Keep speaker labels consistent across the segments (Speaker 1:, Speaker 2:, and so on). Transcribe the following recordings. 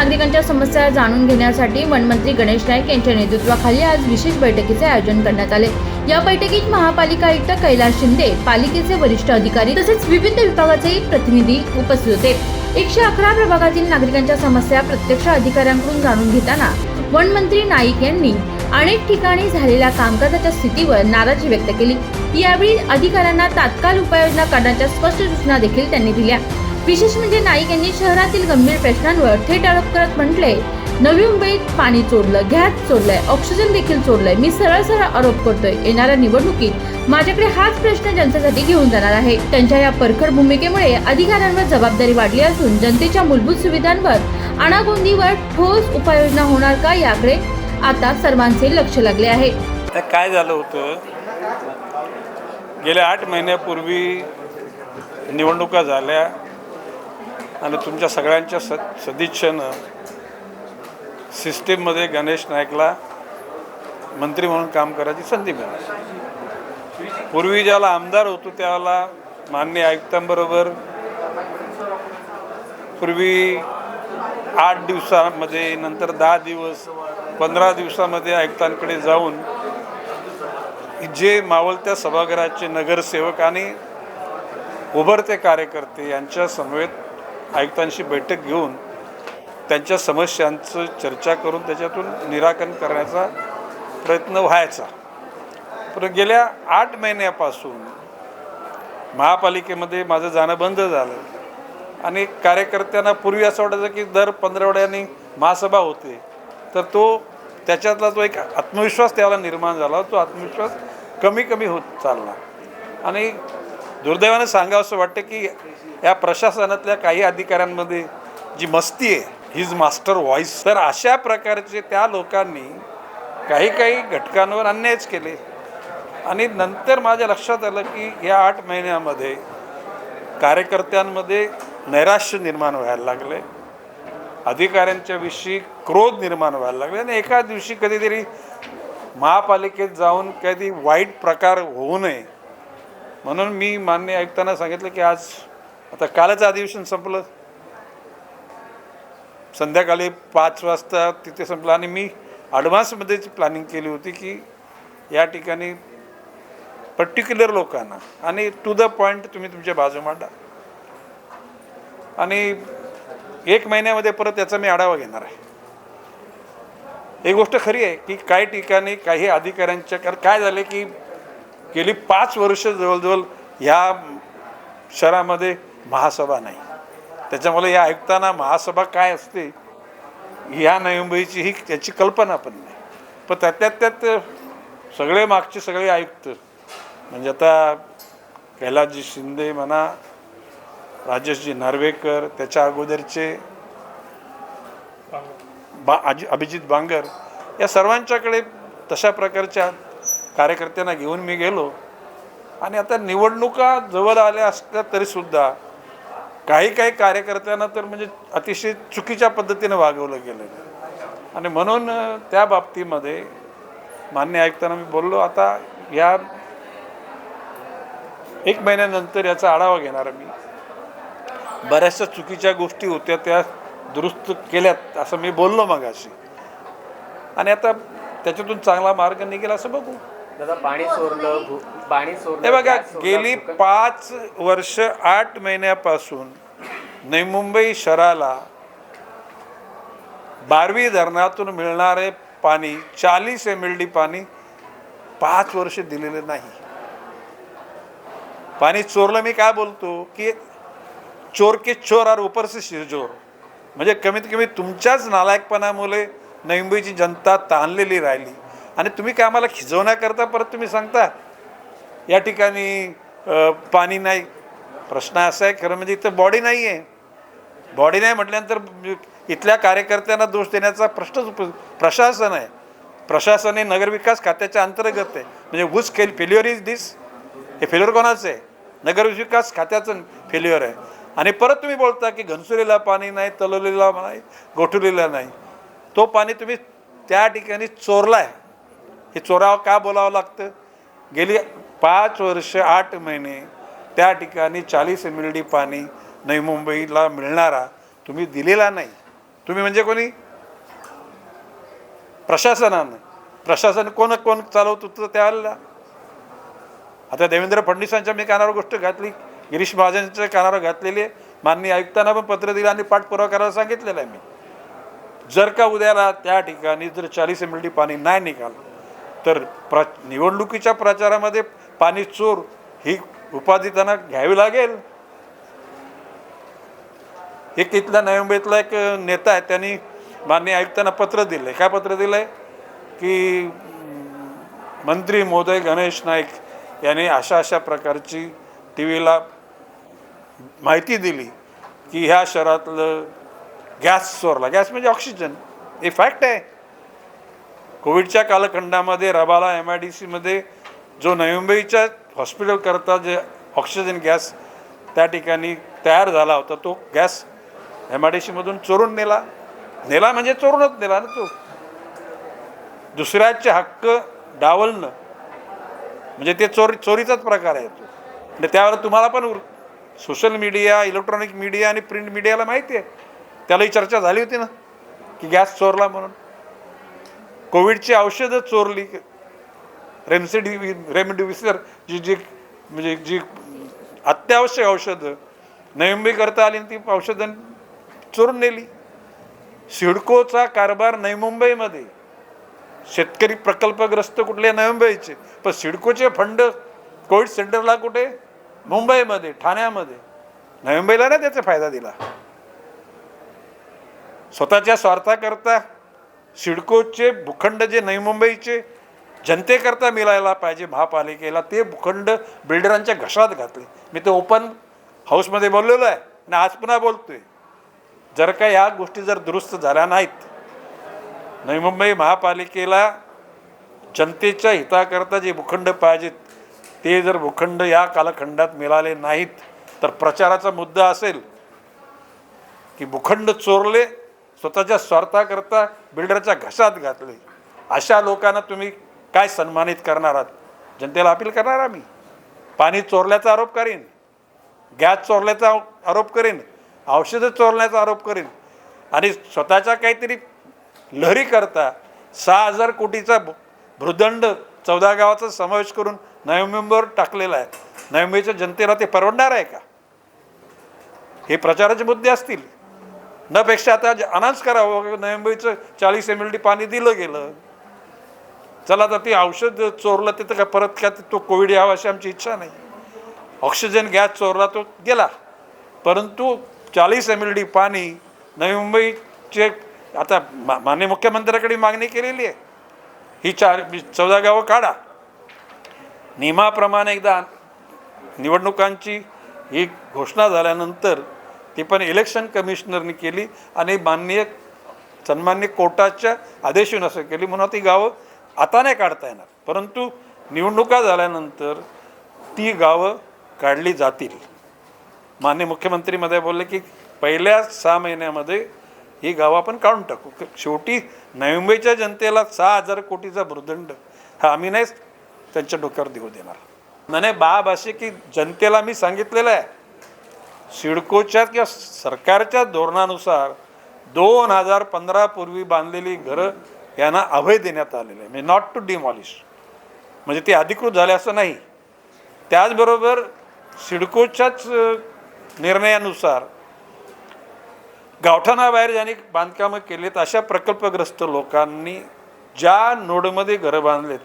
Speaker 1: नागरिकांच्या समस्या जाणून घेण्यासाठी वनमंत्री गणेश नाईक यांच्या नेतृत्वाखाली आज विशेष बैठकीचे आयोजन करण्यात आले. या बैठकीत महापालिका आयुक्त कैलास शिंदे पालिकेचे वरिष्ठ अधिकारी तसेच विविध विभागाचे प्रतिनिधी उपस्थित होते. एकशे अकरा प्रभागातील नागरिकांच्या समस्या प्रत्यक्ष अधिकाऱ्यांकडून जाणून घेताना वनमंत्री नाईक यांनी अनेक ठिकाणी झालेल्या कामकाजाच्या स्थितीवर नाराजी व्यक्त केली. यावेळी अधिकाऱ्यांना तात्काळ उपाययोजना करण्याच्या स्पष्ट सूचना देखील त्यांनी दिल्या. विशेष म्हणजे नाईक यांनी शहरातील गंभीर प्रश्नांवर थेट आरोप करत म्हटले नवी मुंबईत पाणी चोरलं गॅस चोरलंय ऑक्सिजन देखील चोरलंय मी सरळ सरळ आरोप करतोय येणाऱ्या निवडणुकीत माझ्याकडे हाच प्रश्न जनतेसाठी घेऊन जाणार आहे. त्यांच्या या परखड भूमिकेमुळे अधिकाऱ्यांवर जबाबदारी वाढली असून जनतेच्या मूलभूत सुविधांवर अनागोंदीवर ठोस उपाययोजना होणार का याकडे आता सर्वांचे लक्ष लागले आहे.
Speaker 2: काय झालं होतं? गेल्या आठ महिन्यापूर्वी निवडणुका झाल्या. आणि तुमच्या सगळ्यांच्या स सदिच्छेनं सिस्टीममध्ये गणेश नाईकला मंत्री म्हणून काम करायची संधी मिळाली. पूर्वी ज्याला आमदार होतो त्याला मान्य आयुक्तांबरोबर पूर्वी आठ दिवसामध्ये नंतर दहा दिवस पंधरा दिवसामध्ये आयुक्तांकडे जाऊन जे मावळत्या सभागृहाचे नगरसेवक आणि उभरते कार्यकर्ते यांच्या समवेत आयुक्तांशी बैठक घेऊन त्यांच्या समस्यांचं चर्चा करून त्याच्यातून निराकरण करण्याचा प्रयत्न व्हायचा. पण गेल्या आठ महिन्यापासून महापालिकेमध्ये माझं जाणं बंद झालं. आणि कार्यकर्त्यांना पूर्वी असं वाटायचं की दर पंधरवड्यांनी महासभा होते. तर तो त्याच्यातला जो एक आत्मविश्वास त्याला निर्माण झाला. तो आत्मविश्वास कमी कमी होत चालला. आणि दुर्दैवानं सांगावं असं वाटतं की या प्रशासनातल्या काही अधिकाऱ्यांमध्ये जी मस्ती आहे हिज मास्टर व्हॉइस तर अशा प्रकारचे त्या लोकांनी काही काही घटकांवर अन्यायच केले. आणि नंतर माझ्या लक्षात आलं की या आठ महिन्यामध्ये कार्यकर्त्यांमध्ये नैराश्य निर्माण व्हायला लागले. अधिकाऱ्यांच्याविषयी क्रोध निर्माण व्हायला लागले. आणि एका दिवशी कधीतरी महापालिकेत जाऊन कधी वाईट प्रकार होऊ नये म्हणून मी मान्य आयुक्तांना सांगितलं की आज आता कालच अधिवेशन संपलं. संध्याकाळी पाच वाजता तिथे संपलं आणि मी ॲडव्हान्समध्येच प्लॅनिंग केली होती की या ठिकाणी पर्टिक्युलर लोकांना आणि टू द पॉईंट तुम्ही तुमच्या बाजू मांडा. आणि एक महिन्यामध्ये परत याचा मी आढावा घेणार आहे. एक गोष्ट खरी आहे की काही ठिकाणी काही अधिकाऱ्यांच्या कारण काय झाले की गेली पाच वर्ष जवळजवळ ह्या शहरामध्ये महासभा नाही. त्याच्यामुळे या ऐकताना महासभा काय असते ह्या नवी मुंबईची ही त्याची कल्पना पण नाही. पण त्यातल्यात त्यात सगळे मागचे सगळे आयुक्त म्हणजे आता कैलासजी शिंदे म्हणा राजेशजी नार्वेकर त्याच्या अगोदरचे बा अजि अभिजित बांगर या सर्वांच्याकडे तशा प्रकारच्या कार्यकर्त्यांना घेऊन मी गेलो. आणि आता निवडणुका जवळ आल्या असल्या तरीसुद्धा काही काही कार्यकर्त्यांना तर म्हणजे अतिशय चुकीच्या पद्धतीने वागवलं गेलं आणि म्हणून त्या बाबतीमध्ये मान्य ऐकताना मी बोललो आता या एक महिन्यानंतर याचा आढावा घेणार मी. बऱ्याचशा चुकीच्या गोष्टी होत्या त्या दुरुस्त केल्यात असं मी बोललो मगाशी. आणि आता त्याच्यातून चांगला मार्ग निघेल असं बघू.
Speaker 3: दादा पाणी चोरलं भू- पाणी चोरलं
Speaker 2: हे बघा गेली
Speaker 3: भूकंप-
Speaker 2: पाच वर्ष आठ महिन्यापासून नवी मुंबई शहराला बारवी धरणातून मिळणारे पाणी चाळीस एम एल डी पाणी पाच वर्ष दिलेलं नाही. पाणी चोरलं मी काय बोलतो की चोर के चोर और ऊपर से शिरजोर म्हणजे कमीत कमी तुमच्याच नालायकपणामुळे नवी मुंबईची जनता ताणलेली राहिली. आणि तुम्ही काय आम्हाला खिजवण्याकरता परत तुम्ही सांगता या ठिकाणी पाणी नाही. प्रश्न असा आहे खरं म्हणजे इथं बॉडी नाही आहे बॉडी नाही म्हटल्यानंतर इथल्या कार्यकर्त्यांना दोष देण्याचा प्रश्नच उप प्रशासन आहे. प्रशासन हे नगरविकास खात्याच्या अंतर्गत आहे. म्हणजे who's fail failure is this हे फेल्युअर कोणाचं आहे? नगरविकास खात्याचं फेल्युअर आहे. आणि परत तुम्ही बोलता की घनसुलीला पाणी नाही तलवलेला नाही गोठुलीला नाही. तो पाणी तुम्ही त्या ठिकाणी चोरला आहे हे चोराव का बोलावं लागतं? गेली पाच वर्ष आठ महिने त्या ठिकाणी चाळीस एम एल डी पाणी नवी मुंबईला मिळणारा तुम्ही दिलेला नाही. तुम्ही म्हणजे कोणी? प्रशासनानं. प्रशासन कोण कोण चालवत होतं त्यावेळेला आता देवेंद्र फडणवीसांच्या मी कानावर गोष्ट घातली. गिरीश महाजनच्या कानावर घातलेली आहे. माननीय आयुक्तांना पण पत्र दिलं आणि पाठपुरावा करायला सांगितलेलं आहे मी. जर का उद्याला त्या ठिकाणी जर चाळीस एम एल डी पाणी नाही निघालं तर प्र निवडणुकीच्या प्रचारामध्ये पाणी चोर ही उपाधी त्यांना घ्यावी लागेल. एक इथला नवी एक नेता आहे त्यांनी माननीय आयुक्तांना पत्र दिलं काय पत्र दिलं आहे की मंत्री महोदय गणेश नाईक यांनी अशा अशा प्रकारची टी व्हीला माहिती दिली की ह्या शहरातलं गॅस चोरला. गॅस म्हणजे ऑक्सिजन. हे फॅक्ट आहे. कोविडच्या कालखंडामध्ये रबाला एम आय डी सीमध्ये जो नवी मुंबईच्या हॉस्पिटलकरता जे ऑक्सिजन गॅस त्या ठिकाणी तयार झाला होता तो गॅस एम आय डी सीमधून चोरून नेला. नेला म्हणजे चोरूनच नेला ना तो. दुसऱ्याचे हक्क डावलणं. म्हणजे ते चोरी चोरीचाच प्रकार आहे तो. आणि त्यावर तुम्हाला पण सोशल मीडिया इलेक्ट्रॉनिक मीडिया आणि प्रिंट मीडियाला माहिती आहे. त्यालाही चर्चा झाली होती ना की गॅस चोरला म्हणून. कोविडची औषधं चोरली. रेमसिडिव्हि रेमडिव्हिसर जी जी म्हणजे जी अत्यावश्यक औषधं नवी करता आली आणि ती औषधं चोरून नेली. सिडकोचा कारभार नवी मुंबईमध्ये. शेतकरी प्रकल्पग्रस्त कुठले नवी मुंबईचे. पण सिडकोचे फंड कोविड सेंटरला कुठे? मुंबईमध्ये ठाण्यामध्ये. नवी मुंबईला नाही त्याचा फायदा दिला. स्वतःच्या स्वार्थाकरता सिडकोचे भूखंड जे नवी मुंबईचे जनतेकरता मिळायला पाहिजे महापालिकेला ते भूखंड बिल्डरांच्या घशात घातले. मी ते ओपन हाऊसमध्ये बोललेलो आहे आणि आज पुन्हा बोलतोय. जर का या गोष्टी जर दुरुस्त झाल्या नाहीत नवी मुंबई महापालिकेला जनतेच्या हिताकरता जे भूखंड पाहिजेत ते जर भूखंड या कालखंडात मिळाले नाहीत तर प्रचाराचा मुद्दा असेल की भूखंड चोरले स्वतःच्या स्वार्थाकरता बिल्डरच्या घशात घातले. अशा लोकांना तुम्ही काय सन्मानित करणार आहात? जनतेला अपील करणार आम्ही. पाणी चोरल्याचा आरोप करीन. गॅस चोरल्याचा आरोप करीन. औषधं चोरण्याचा आरोप करीन. आणि स्वतःच्या काहीतरी लहरी करता सहा हजार कोटीचा भृदंड चौदा गावाचा समावेश करून नोव्हेंबर टाकलेला आहे. नोव्हेंबरच्या जनतेला ते परवडणार आहे का? हे प्रचाराचे मुद्दे असतील. न पेक्षा आता अनाऊन्स करावं नवी मुंबईचं चाळीस एम एल डी पाणी दिलं गेलं. चला तर ती औषध चोरलं तिथं का परत काय तो कोविड यावा अशी आमची इच्छा नाही. ऑक्सिजन गॅस चोरला तो गेला. परंतु चाळीस एम एल डी पाणी नवी मुंबईचे आता मा माननीय मुख्यमंत्र्याकडे मागणी केलेली आहे. ही चार चौदा गावं काढा. नियमाप्रमाणे एकदा निवडणुकांची ही घोषणा झाल्यानंतर ती पण इलेक्शन कमिशनरनी केली आणि माननीय सन्मान्य कोर्टाच्या आदेशून असं केली. म्हणून ती गावं आता नाही काढता येणार. परंतु निवडणुका झाल्यानंतर ती गावं काढली जातील. माननीय मुख्यमंत्री मध्ये बोलले की पहिल्या सहा महिन्यामध्ये ही गावं आपण काढून टाकू. शेवटी नवी मुंबईच्या जनतेला सहा हजार कोटीचा भूर्दंड हा आम्ही नाही त्यांच्या डोक्यावर देऊ देणार. नाही बाब असे की जनतेला मी सांगितलेलं आहे. सिडकोच्या किंवा सरकारच्या धोरणानुसार दोन हजार पंधरापूर्वी बांधलेली घरं यांना अभय देण्यात आलेलं आहे म्हणजे नॉट टू डिमॉलिश म्हणजे ते अधिकृत झाले असं नाही. त्याचबरोबर सिडकोच्याच निर्णयानुसार गावठाणाबाहेर ज्यांनी बांधकामं केलेत अशा प्रकल्पग्रस्त लोकांनी ज्या नोडमध्ये घरं बांधलेत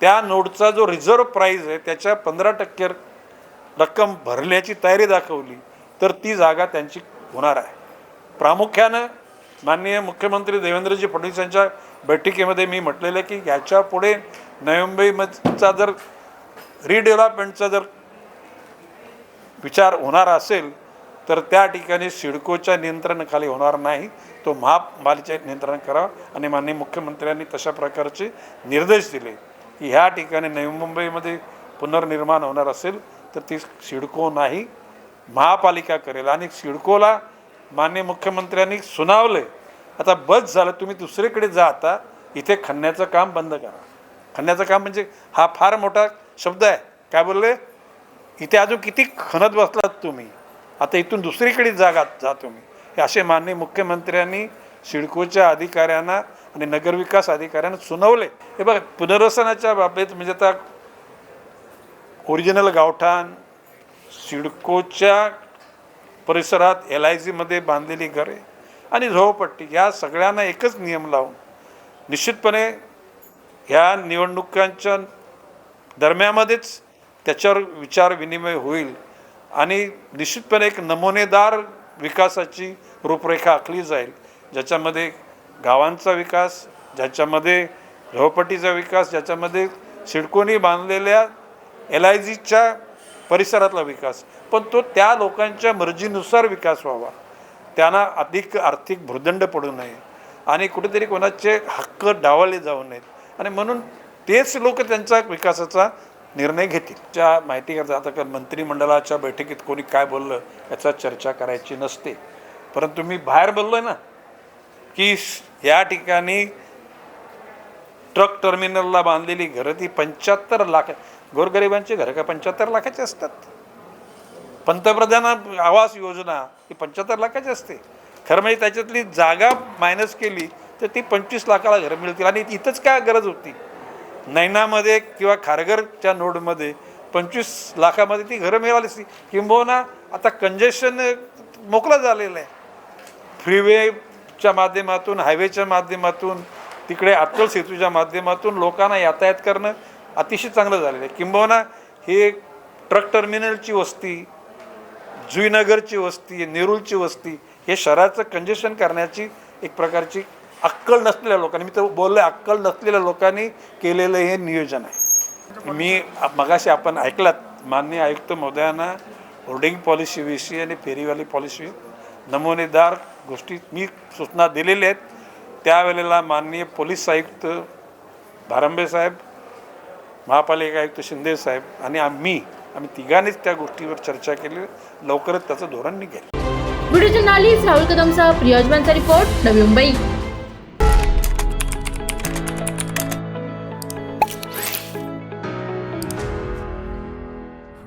Speaker 2: त्या नोडचा जो रिझर्व प्राईज आहे त्याच्या पंधरा टक्के रक्कम भरण्याची तयारी दाखवली तर ती जागा त्यांची होणार आहे. प्रामुख्यानं माननीय मुख्यमंत्री देवेंद्रजी फडणवीस यांच्या बैठकीमध्ये मी म्हटलेलं आहे की ह्याच्या पुढे नवी मुंबईचा जर रिडेव्हलपमेंटचा जर विचार होणार असेल तर त्या ठिकाणी सिडकोच्या नियंत्रणाखाली होणार नाही. तो महापालिकेच्या नियंत्रण करावा आणि माननीय मुख्यमंत्र्यांनी तशा प्रकारचे निर्देश दिले की ह्या ठिकाणी नवी मुंबईमध्ये पुनर्निर्माण होणार असेल. तर ती सिडको नाही महापालिका करेल. आणि सिडकोला मान्य मुख्यमंत्र्यांनी सुनावले आता बस झालं तुम्ही दुसरीकडे जा आता. इथे खणण्याचं काम बंद करा. खणण्याचं काम म्हणजे हा फार मोठा शब्द आहे. काय बोलले? इथे अजून किती खणत बसलात तुम्ही? आता इथून दुसरीकडे जागा जा तुम्ही. हे असे माननीय मुख्यमंत्र्यांनी सिडकोच्या अधिकाऱ्यांना आणि नगरविकास अधिकाऱ्यांना सुनावले हे बघा पुनर्वसनाच्या बाबतीत म्हणजे आता ओरिजिनल गावठाण सिडकोच्या परिसरात एल आय सीमध्ये बांधलेली घरे आणि झोपट्टी या सगळ्यांना एकच नियम लावून निश्चितपणे ह्या निवडणुकांच्या दरम्यामध्येच त्याच्यावर विचार विनिमय होईल आणि निश्चितपणे एक नमुनेदार विकासाची रूपरेखा आखली जाईल ज्याच्यामध्ये गावांचा विकास ज्याच्यामध्ये झोपट्टीचा विकास ज्याच्यामध्ये सिडकोनी बांधलेल्या एल आय जीच्या परिसरातला विकास. पण तो त्या लोकांच्या मर्जीनुसार विकास व्हावा. त्यांना अधिक आर्थिक भुर्दंड पडू नये आणि कुठेतरी कोणाचे हक्क डावले जाऊ नयेत. आणि म्हणून तेच लोक त्यांचा विकासाचा निर्णय घेतील. त्या माहिती करता आता का मंत्रिमंडळाच्या बैठकीत कोणी काय बोललं याचा चर्चा करायची नसते. परंतु मी बाहेर बोललोय ना की या ठिकाणी ट्रक टर्मिनलला बांधलेली घरं ती पंच्याहत्तर लाख गोरगरिबांची घरं का पंच्याहत्तर लाखाची असतात? पंतप्रधान आवास योजना ही पंच्याहत्तर लाखाची असते. खरं म्हणजे त्याच्यातली जागा मायनस केली तर ती पंचवीस लाखाला घरं मिळतील. आणि इथंच काय गरज होती? नैनामध्ये किंवा खारघरच्या नोडमध्ये पंचवीस लाखामध्ये ती घरं मिळाली असती. किंबहुना आता कंजेशन मोकळं झालेलं आहे. फ्रीवेच्या माध्यमातून हायवेच्या माध्यमातून तिकडे अटल सेतूच्या माध्यमातून लोकांना यातायात करणं अतिशय चांगलं झालेलं आहे. किंबहुना हे ट्रक टर्मिनलची वस्ती जुईनगरची वस्ती नेरूळची वस्ती हे शहराचं कंजेशन करण्याची एक प्रकारची अक्कल नसलेल्या लोकांनी मी तर बोललो अक्कल नसलेल्या लोकांनी केलेलं हे नियोजन आहे. मी मगाशी आपण ऐकलात माननीय आयुक्त महोदयांना होर्डिंग पॉलिसीविषयी आणि फेरीवाली पॉलिसी नमुनेदार गोष्टी मी सूचना दिलेल्या आहेत. त्यावेळेला माननीय पोलीस आयुक्त भारंबे साहेब महापालिका आयुक्त शिंदे साहेब आणि आम्ही आम्ही तिघांनीच त्या गोष्टीवर चर्चा केली. लवकरच त्याचं धोरण निघेल.
Speaker 1: व्हिडिओ जर्नालिस्ट राहुल कदमसह प्रिया रिपोर्ट नवी मुंबई.